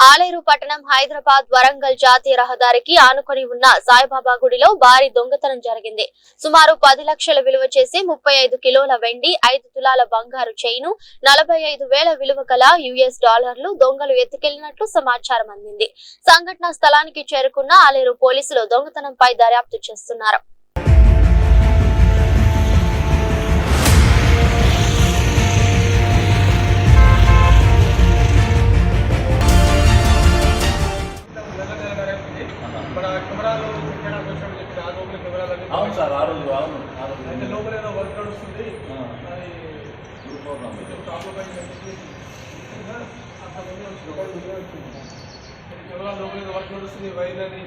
ఆలేరు పట్టణం హైదరాబాద్ వరంగల్ జాతీయ రహదారికి ఆనుకొని ఉన్న సాయిబాబా గుడిలో భారీ దొంగతనం జరిగింది. సుమారు పది లక్షల విలువ చేసి ముప్పై ఐదు కిలోల వెండి ఐదు తులాల బంగారు చైను నలభై ఐదు వేల విలువ గల యుఎస్ డాలర్లు దొంగలు ఎత్తుకెళ్ళినట్లు సమాచారం అందింది. సంఘటనా స్థలానికి చేరుకున్న ఆలేరు పోలీసులు దొంగతనంపై దర్యాప్తు చేస్తున్నారు. కెమెరాలు చెక్కడానికి వచ్చామని చెప్పి ఆ లోపల కెమెరాలు అన్ని అవును సార్ ఆ రోజు అవును అయితే లోపల ఏదో వర్క్ నడుస్తుంది. అది ప్రాబ్లం అంతమంది వచ్చింది. కెమెరా లోపల ఏదో వర్క్ నడుస్తుంది వైర్ అని.